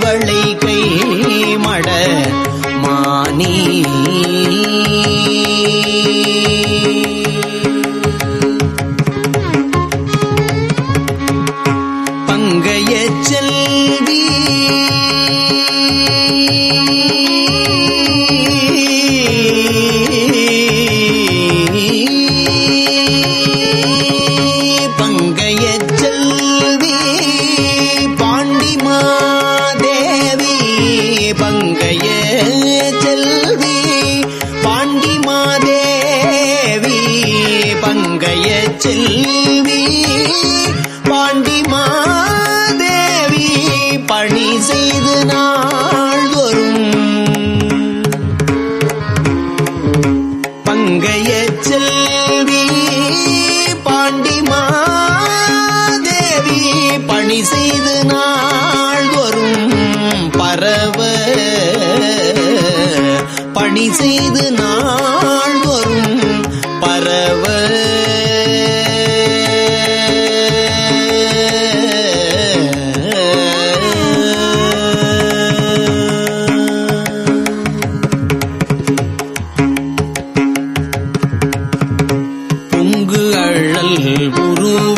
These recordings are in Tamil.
வரிவளை கை மட மானி. பங்கைய செல்வி. பணி செய்து நாள்தோறும் பரவ. பொங்கு அழல் உருவ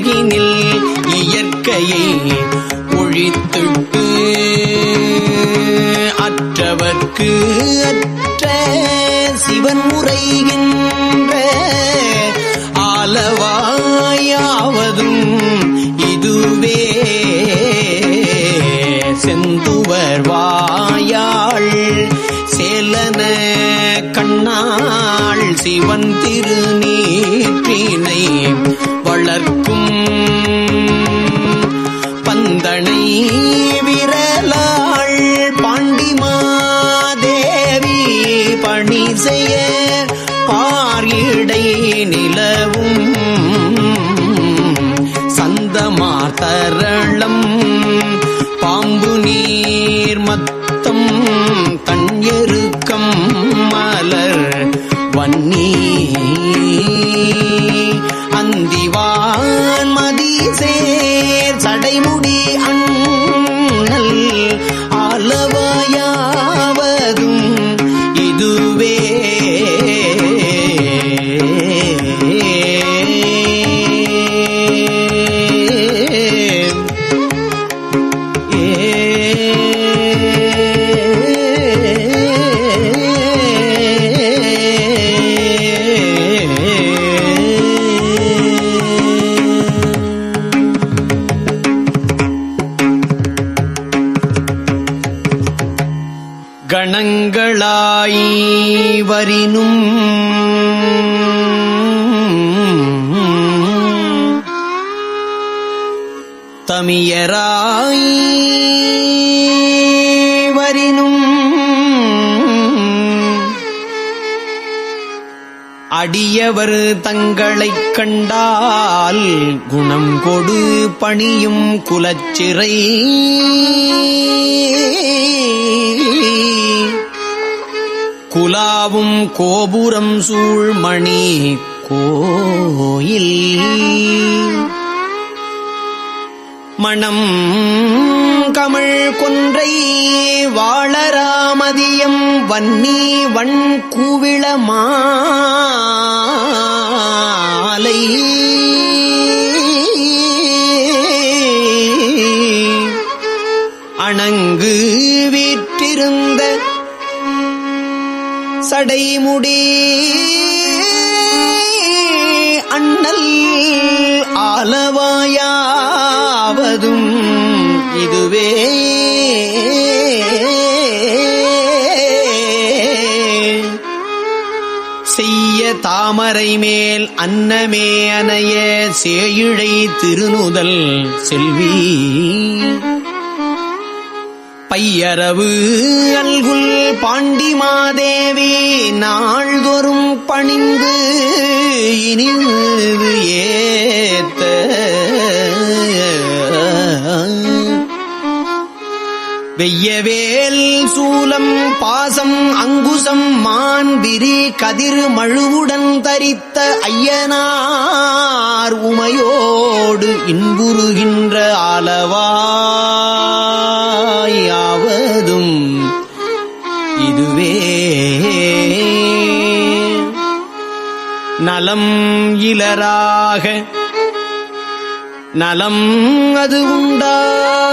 உலகினில் இயற்கையை ஒழித்துட்டு அற்றவர்க்கு அற்ற சிவன் உரைகின்ற ஆலவாயாவதும் இதுவே. செந்துவர் வாயாள் சேலன கண்ணாள் சிவன் திருநீற்றினை mim. தமியராய் வரினும் அடியவர் தங்களைக் கண்டால் குணம் கொடு பணியும் குலச்சிறை. குலாவும் கோபுரம் சூழ்மணி கோயில். மணம் கமழ் கொன்றை வாழராமதியம் வன்னி வண் கூவிள மாலை. அணங்கு வீற்றிருந்த சடைமுடி செய்ய தாமரை மேல் அன்னமே அனைய சேயிழை திருநுதல் செல்வி. பையரவு அல்குல் பாண்டிமாதேவி நாள்தோறும் பணிந்து இனிது ஏத்த வெய்யவேல் சூலம் பாசம் அங்குசம் மான்பிரி கதிர் மழுவுடன் தரித்த ஐயனார் உமையோடு இன்புறுகின்ற அளவாயாவதும் இதுவே. நலம் இலராக நலம் அது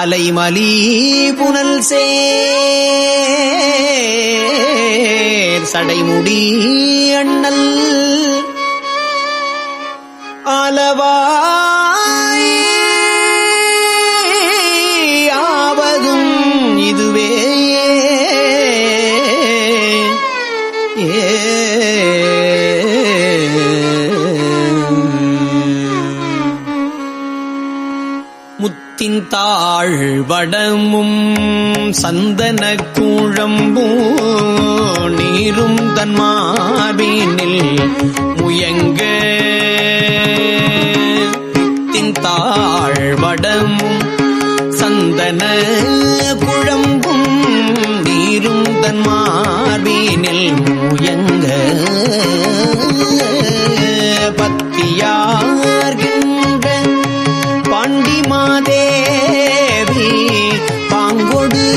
அலைமலி புனல் சடைமுடி அண்ணல். ஆலவாய் சந்தனத்தின் தாழ் வடமும் சந்தன கூழம்பூ நீரும் தன்மார்பினில் முயங்க. முத்தின் தாழ் வடமும் சந்தன குழம்பும் நீரும் தன்மார்பினில் முயங்க.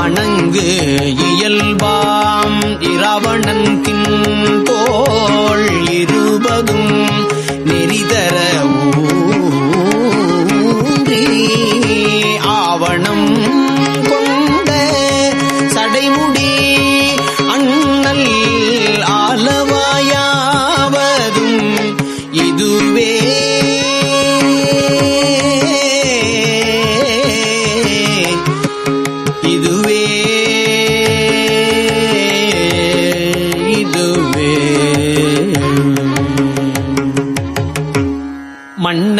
காணங்கு இயல்பாம் இராவணன் கின் தோல் இருபதும் நெறிதர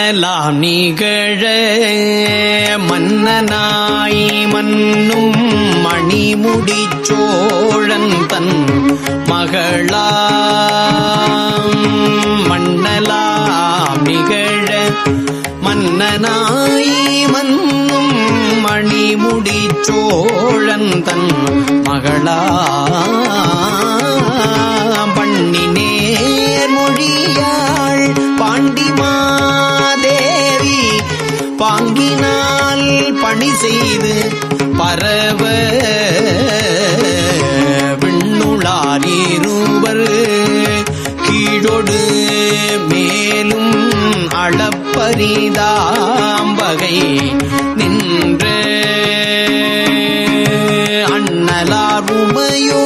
மன்னலாம் நிகழ மன்னனாய் மன்னும் மணிமுடி சோழன் தன் மகளா மன்னலாம் நிகழ மன்னனாய் மன்னும் மணிமுடி சோழன் தன் மகளா பண்ணினேர் மொழியா பாங்கினால் பணி செய்து பரவ விண்ணுளாரீருவர் கீழொடு மேலும் அளப்பரிதாம்பகை நின்ற அண்ணலாருமையோ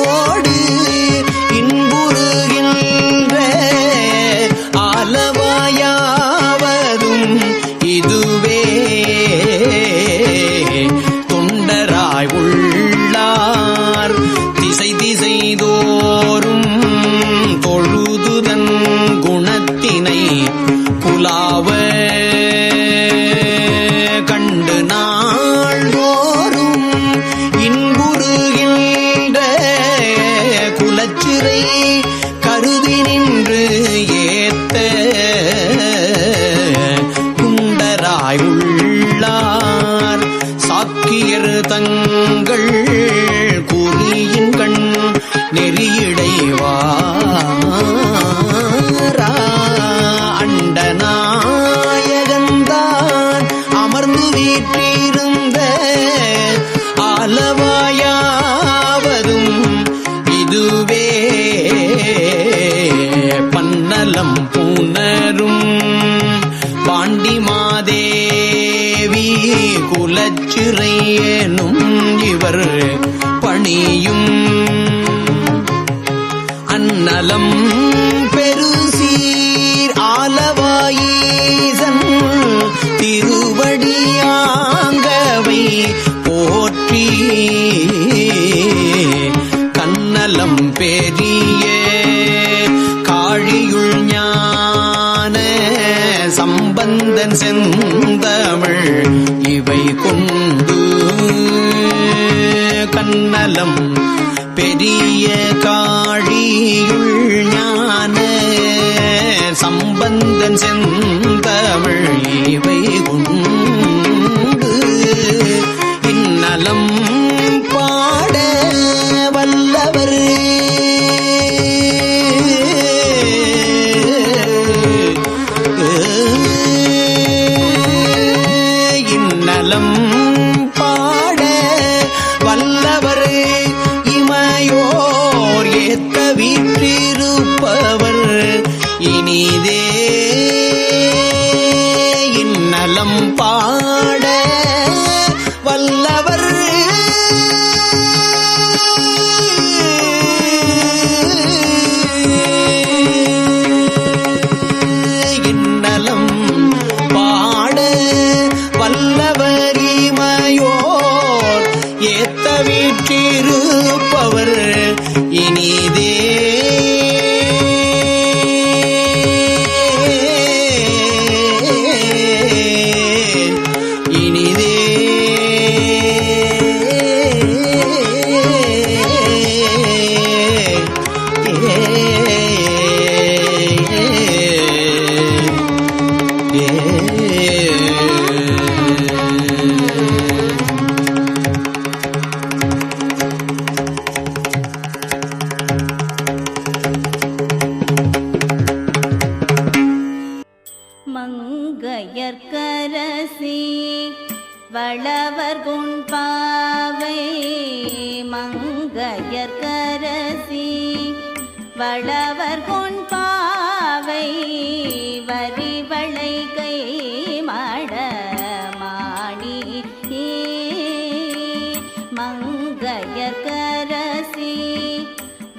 சிறை ஏனும் இவர் பணியும் அன்னலம் பெரு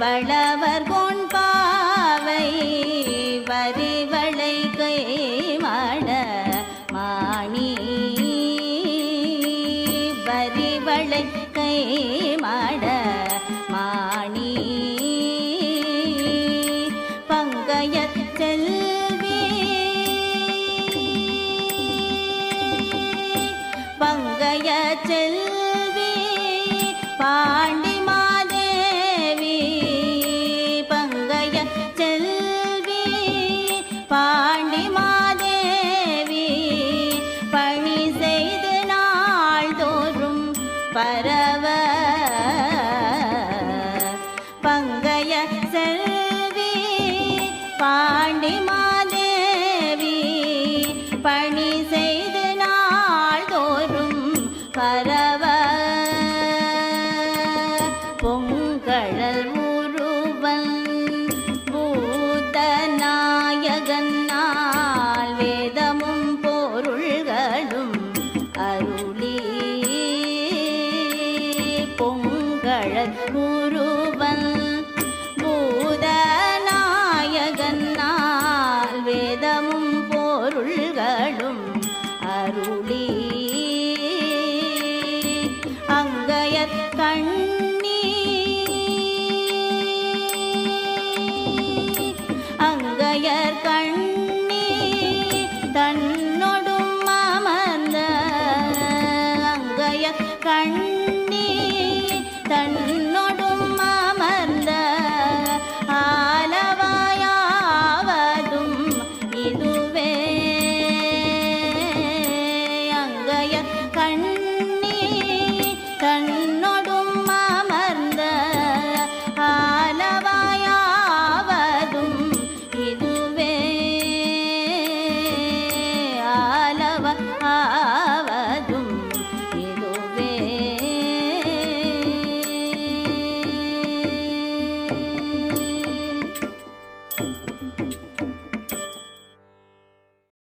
வளவர் கோ பரவ 人孤